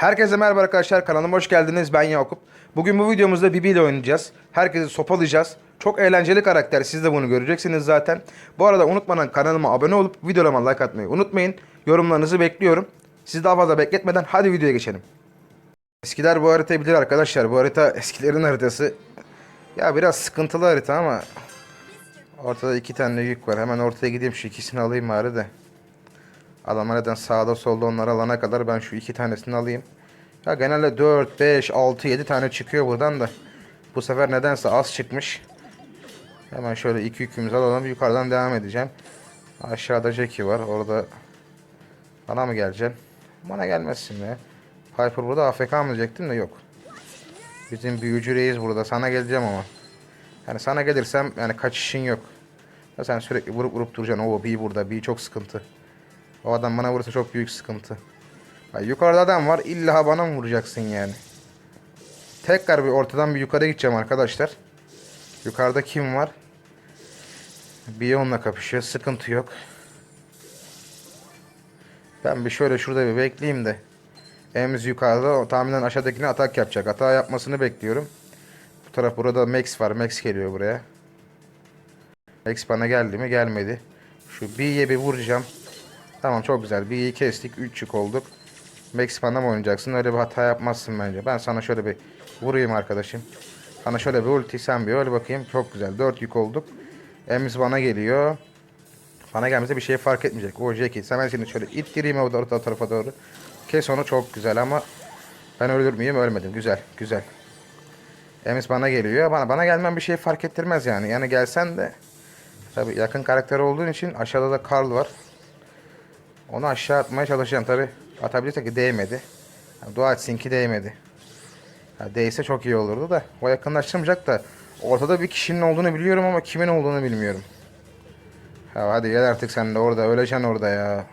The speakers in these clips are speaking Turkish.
Herkese merhaba arkadaşlar kanalıma hoş geldiniz ben Yakup. Bugün bu videomuzda Bibi ile oynayacağız. Herkesi sopalayacağız. Çok eğlenceli karakter siz de bunu göreceksiniz zaten. Bu arada unutmadan kanalıma abone olup videolarıma like atmayı unutmayın. Yorumlarınızı bekliyorum. Sizi daha fazla bekletmeden hadi videoya geçelim. Eskiler bu haritayı bilir arkadaşlar. Bu harita eskilerin haritası. Ya biraz sıkıntılı harita ama ortada iki tane yük var. Hemen ortaya gideyim şu ikisini alayım bari de. Adamlar neden sağda solda onları alana kadar ben şu iki tanesini alayım. Ya genelde 4, 5, 6, 7 tane çıkıyor buradan da. Bu sefer nedense az çıkmış. Hemen şöyle iki yükümüzü alalım. Yukarıdan devam edeceğim. Aşağıda Jackie var. Orada bana mı geleceksin? Bana gelmezsin be. Piper burada AFK mı diyecektim de yok. Bizim büyücü reis burada. Sana geleceğim ama. Yani sana gelirsem yani kaçışın yok. Ya sen sürekli vurup vurup duracaksın. Oo B burada. B çok sıkıntı. O adam bana vurursa çok büyük sıkıntı. Ay, yukarıda adam var. İlla bana mı vuracaksın yani? Tekrar bir ortadan bir yukarı gideceğim arkadaşlar. Yukarıda kim var? Bion'la kapışıyor. Sıkıntı yok. Ben bir şöyle şurada bir bekleyeyim de. Ems yukarıda. Tahminen aşağıdakine atak yapacak. Hata yapmasını bekliyorum. Bu taraf burada Max var. Max geliyor buraya. Max bana geldi mi? Gelmedi. Şu B'ye bir vuracağım. Tamam çok güzel. B'yi kestik. 3 yük olduk. Max bana mı oynayacaksın? Öyle bir hata yapmazsın bence. Ben sana şöyle bir vurayım arkadaşım. Sana şöyle bir ulti sen bir öyle bakayım. Çok güzel. 4 yük olduk. Ems bana geliyor. Bana gelmese bir şey fark etmeyecek. O Jackie. Sen ben seni şöyle ittireyim o, o, o tarafa doğru. Kes onu çok güzel ama ben ölür müyüm? Ölmedim. Güzel. Güzel. Ems bana geliyor. Bana bana gelmem bir şey fark ettirmez yani. Yani gelsen de tabii yakın karakter olduğun için aşağıda da Karl var. Onu aşağı atmaya çalışacağım tabi. Atabilirse ki değmedi. Yani dua etsin ki değmedi. Ya değse çok iyi olurdu da. O yakınlaştırmayacak da. Ortada bir kişinin olduğunu biliyorum ama kimin olduğunu bilmiyorum. Ya hadi gel artık sen de orada. Öleceksin orada ya.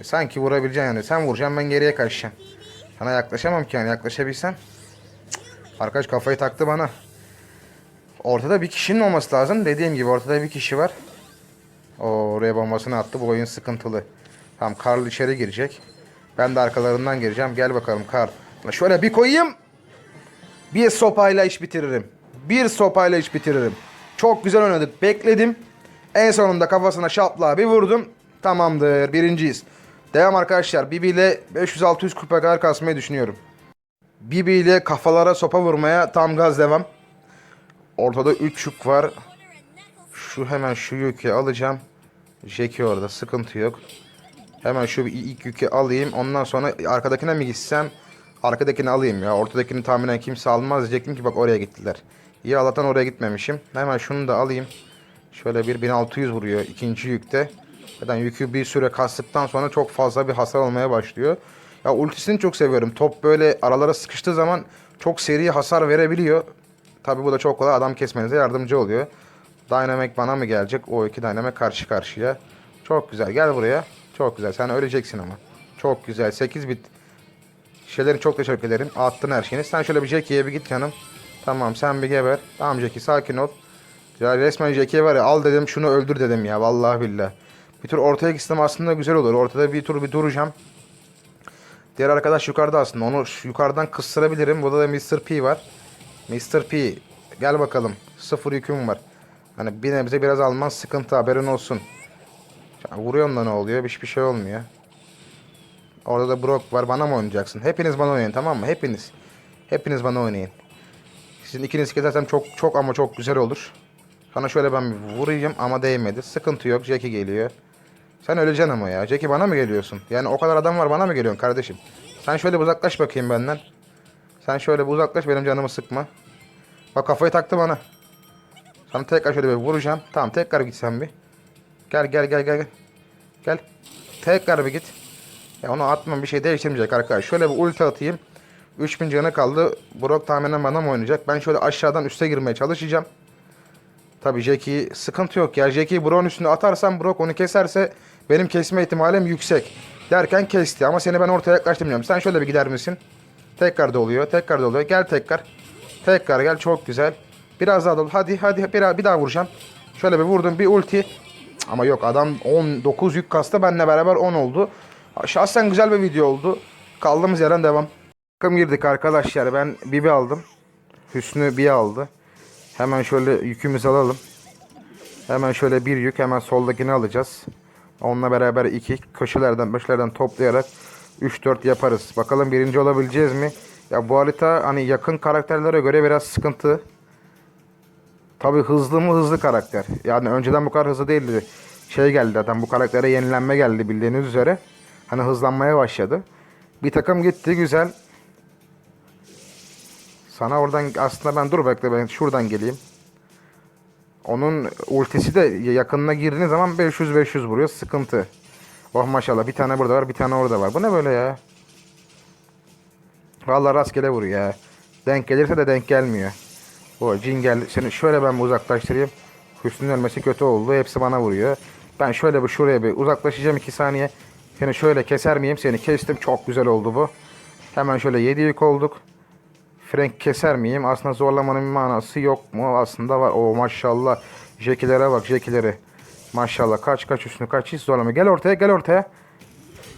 E, sanki vurabileceksin yani. Sen vuracaksın ben geriye kaçacağım. Sana yaklaşamam ki yani. Yaklaşabilsem. Cık. Arkadaş kafayı taktı bana. Ortada bir kişinin olması lazım. Dediğim gibi ortada bir kişi var. O oraya bombasını attı. Bu oyun sıkıntılı. Tamam Karl içeri girecek. Ben de arkalarından gireceğim. Gel bakalım Karl. Şöyle bir koyayım. Bir sopayla iş bitiririm. Bir sopayla iş bitiririm. Çok güzel oynadık. Bekledim. En sonunda kafasına şapla bir vurdum. Tamamdır. Birinciyiz. Devam arkadaşlar. Bibi ile 500-600 kupa kadar kasmayı düşünüyorum. Bibi ile kafalara sopa vurmaya tam gaz devam. Ortada 3 yük var. Şu hemen şu yükü alacağım. Jackie orada sıkıntı yok. Hemen şu ilk yükü alayım. Ondan sonra arkadakine mi gitsem? Arkadakini alayım ya. Ortadakini tahminen kimse almaz diyecektim ki bak oraya gittiler. İyi Allah'tan oraya gitmemişim. Hemen şunu da alayım. Şöyle bir 1600 vuruyor ikinci yükte. Zaten yükü bir süre kastıktan sonra çok fazla bir hasar olmaya başlıyor. Ya ultisini çok seviyorum. Top böyle aralara sıkıştığı zaman çok seri hasar verebiliyor. Tabi bu da çok kolay adam kesmenize yardımcı oluyor. Dynamic bana mı gelecek? O iki Dynamic karşı karşıya. Çok güzel. Gel buraya. Çok güzel. Sen öleceksin ama. Çok güzel. 8 bit. Şeylerin çok teşekkür ederim. Attın her şeyini. Sen şöyle bir Jackie'ye bir git canım. Tamam sen bir geber. Tamam Jackie sakin ol. Ya resmen Jackie'ye var ya al dedim şunu öldür dedim ya. Vallahi billah. Bir tur ortaya gitsem aslında güzel olur. Ortada bir tur bir duracağım. Diğer arkadaş yukarıda aslında. Onu yukarıdan kıstırabilirim. Burada da Mr. P var. Mr. P gel bakalım. Sıfır yüküm var. Hani bir nebze biraz alman sıkıntı haberin olsun. Vuruyorum da ne oluyor? Hiçbir şey olmuyor. Orada da Brock var. Bana mı oynayacaksın? Hepiniz bana oynayın tamam mı? Hepiniz. Hepiniz bana oynayın. Sizin ikiniz kesersem çok çok ama çok güzel olur. Sana şöyle ben bir vurayım ama değmedi. Sıkıntı yok. Jackie geliyor. Sen öleceksin ama ya. Jackie bana mı geliyorsun? Yani o kadar adam var bana mı geliyorsun kardeşim? Sen şöyle uzaklaş bakayım benden. Sen şöyle bir uzaklaş benim canımı sıkma. Bak kafayı taktı bana. Sana tekrar şöyle bir vuracağım. Tamam tekrar git sen bir. Gel gel gel gel. Gel. Tekrar bir git. Ya onu atmam bir şey değiştirmeyecek arkadaş. Şöyle bir ulti atayım. 3000 canı kaldı. Brock tahminen bana mı oynayacak? Ben şöyle aşağıdan üste girmeye çalışacağım. Tabii Jackie sıkıntı yok ya. Jackie Brock'un üstüne atarsam Brock onu keserse benim kesme ihtimalim yüksek. Derken kesti ama seni ben ortaya yaklaştırmıyorum. Sen şöyle bir gider misin? Tekrar da oluyor. Tekrar da oluyor. Gel tekrar. Tekrar gel. Çok güzel. Biraz daha dolu. Hadi hadi bir, bir daha vuracağım. Şöyle bir vurdum. Bir ulti. Ama yok adam 19 yük kastı. Benle beraber 10 oldu. Şahsen güzel bir video oldu. Kaldığımız yerden devam. Takım girdik arkadaşlar. Ben Bibi aldım. Hüsnü bir aldı. Hemen şöyle yükümüzü alalım. Hemen şöyle bir yük hemen soldakini alacağız. Onunla beraber iki köşelerden köşelerden toplayarak 3-4 yaparız. Bakalım birinci olabileceğiz mi? Ya bu harita hani yakın karakterlere göre biraz sıkıntı. Tabi hızlı mı hızlı karakter. Yani önceden bu kadar hızlı değildi. Şey geldi zaten bu karaktere yenilenme geldi bildiğiniz üzere. Hani hızlanmaya başladı. Bir takım gitti güzel. Sana oradan aslında ben dur bekle ben şuradan geleyim. Onun ultisi de yakınına girdiğiniz zaman 500-500 vuruyor. Sıkıntı. Oh maşallah bir tane burada var bir tane orada var. Bu ne böyle ya? Vallahi rastgele vuruyor ya. Denk gelirse de denk gelmiyor. O cin geldi. Seni şöyle ben uzaklaştırayım. Hüsnü'nün ölmesi kötü oldu. Hepsi bana vuruyor. Ben şöyle bir şuraya bir uzaklaşacağım 2 saniye. Seni şöyle keser miyim? Seni kestim. Çok güzel oldu bu. Hemen şöyle 7 yük olduk. Frank keser miyim? Aslında zorlamanın bir manası yok mu? Aslında var. O maşallah. Jekilere bak jekilere. Maşallah kaç kaç üstünü kaç hiç zorlama. Gel ortaya gel ortaya.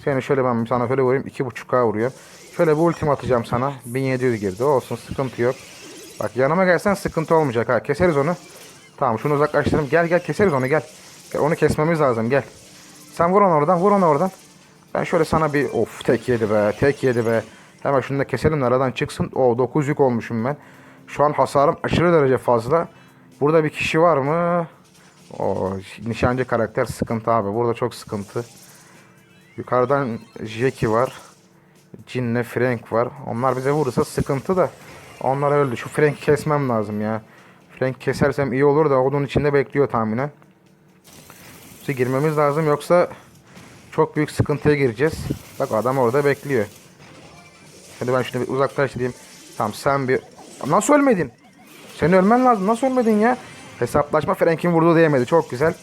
Seni şöyle ben sana şöyle vurayım. 2.5k vuruyor. Şöyle bir ultim atacağım sana. 1700 girdi. Olsun sıkıntı yok. Bak yanıma gelsen sıkıntı olmayacak ha. Keseriz onu. Tamam şunu uzaklaştıralım. Gel gel keseriz onu gel. gel. Onu kesmemiz lazım gel. Sen vur onu oradan vur onu oradan. Ben şöyle sana bir of tek yedi be tek yedi be. Hemen şunu da keselim aradan çıksın. O 9 yük olmuşum ben. Şu an hasarım aşırı derece fazla. Burada bir kişi var mı? O nişancı karakter sıkıntı abi. Burada çok sıkıntı. Yukarıdan Jackie var. Cinle Frank var. Onlar bize vurursa sıkıntı da. Onlar öldü. Şu Frank'i kesmem lazım ya. Frank kesersem iyi olur da onun içinde bekliyor tahminen. İşte girmemiz lazım yoksa çok büyük sıkıntıya gireceğiz. Bak adam orada bekliyor. Hadi ben şunu bir uzaklaştırayım. Tamam sen bir... Nasıl ölmedin? Senin ölmen lazım. Nasıl ölmedin ya? Hesaplaşma Frank'in vurduğu değmedi. Çok güzel.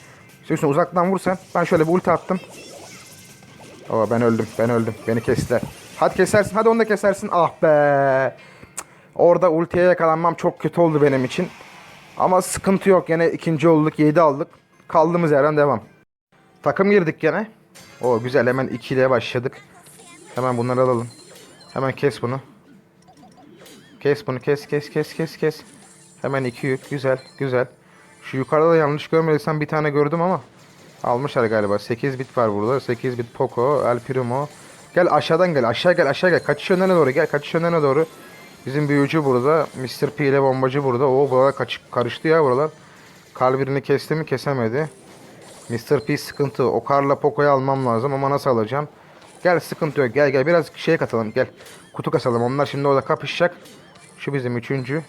Şimdi şunu uzaktan vur sen. Ben şöyle bir ulti attım. Oo ben öldüm. Ben öldüm. Beni kestiler. Hadi kesersin. Hadi onu da kesersin. Ah be. Orada ultiye yakalanmam çok kötü oldu benim için. Ama sıkıntı yok. Yine ikinci olduk. 7 aldık. Kaldığımız yerden devam. Takım girdik gene. O güzel. Hemen 2 ile başladık. Hemen bunları alalım. Hemen kes bunu. Kes bunu. Kes kes kes kes kes. Hemen 2 yük. Güzel. Güzel. Şu yukarıda da yanlış görmediysem bir tane gördüm ama. Almışlar galiba. 8 bit var burada. 8 bit Poco, El Primo. Gel aşağıdan gel. Aşağı gel aşağı gel. Kaçış yönlerine doğru gel. Kaçış yönlerine doğru. Bizim büyücü burada. Mr. P ile bombacı burada. O buralar kaç, karıştı ya buralar. Kar birini kesti mi kesemedi. Mr. P sıkıntı. O Karla Poco'yu almam lazım ama nasıl alacağım? Gel sıkıntı yok. Gel gel biraz şey katalım. Gel. Kutu kasalım. Onlar şimdi orada kapışacak. Şu bizim üçüncü.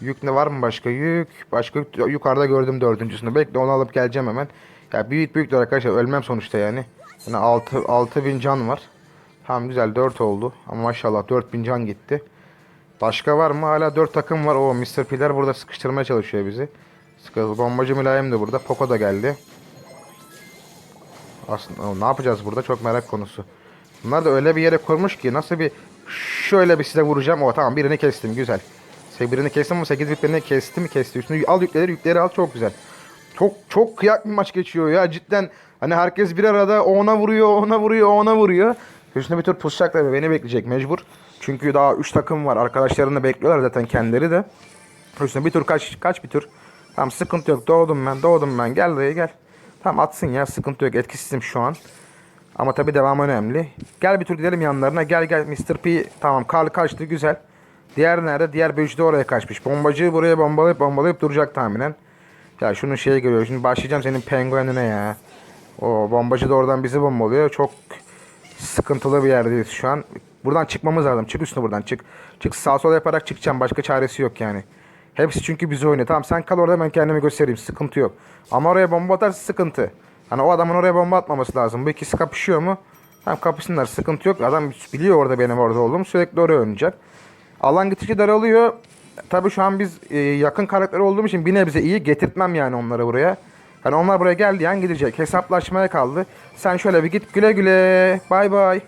Yük ne var mı başka yük? Başka yük- yukarıda gördüm dördüncüsünü. Bekle onu alıp geleceğim hemen. Ya büyük büyük arkadaşlar ölmem sonuçta yani. Yani 6 6000 can var. Tamam güzel 4 oldu. Ama maşallah 4000 can gitti. Başka var mı? Hala 4 takım var. O Mr. P'ler burada sıkıştırmaya çalışıyor bizi. Bombacı mülayim de burada. Poco da geldi. Aslında ne yapacağız burada? Çok merak konusu. Bunlar da öyle bir yere kurmuş ki nasıl bir şöyle bir size vuracağım. O tamam birini kestim güzel. Birini kestim ama 8 bitlerini kesti mi kesti. Üstünü al yükleri yükleri al çok güzel. Çok çok kıyak bir maç geçiyor ya cidden. Hani herkes bir arada ona vuruyor, ona vuruyor, ona vuruyor. Üstüne bir tur pusacaklar beni bekleyecek mecbur. Çünkü daha 3 takım var. Arkadaşlarını da bekliyorlar zaten kendileri de. Üstüne bir tur kaç kaç bir tur. Tamam sıkıntı yok. Doğdum ben. Doğdum ben. Gel dayı gel. Tamam atsın ya. Sıkıntı yok. Etkisizim şu an. Ama tabi devam önemli. Gel bir tur gidelim yanlarına. Gel gel Mr. P. Tamam Karl kaçtı güzel. Diğer nerede? Diğer büyücü de oraya kaçmış. Bombacı buraya bombalayıp bombalayıp duracak tahminen. Ya şunun şeye geliyor. Şimdi başlayacağım senin penguenine ya. O bombacı da oradan bizi bombalıyor. Çok sıkıntılı bir yerdeyiz şu an. Buradan çıkmamız lazım. Çık üstüne buradan çık. Çık sağ sol yaparak çıkacağım. Başka çaresi yok yani. Hepsi çünkü bizi oynuyor. Tamam sen kal orada ben kendimi göstereyim. Sıkıntı yok. Ama oraya bomba atarsa sıkıntı. Hani o adamın oraya bomba atmaması lazım. Bu ikisi kapışıyor mu? Tamam kapışsınlar. Sıkıntı yok. Adam biliyor orada benim orada olduğumu. Sürekli oraya oynayacak. Alan gittikçe daralıyor. Tabii şu an biz e, yakın karakter olduğum için bir nebze iyi getirtmem yani onları buraya. Hani onlar buraya geldiği an gidecek. Hesaplaşmaya kaldı. Sen şöyle bir git güle güle. Bay bay.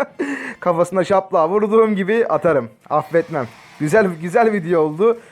Kafasına şapla vurduğum gibi atarım. Affetmem. Güzel güzel video oldu.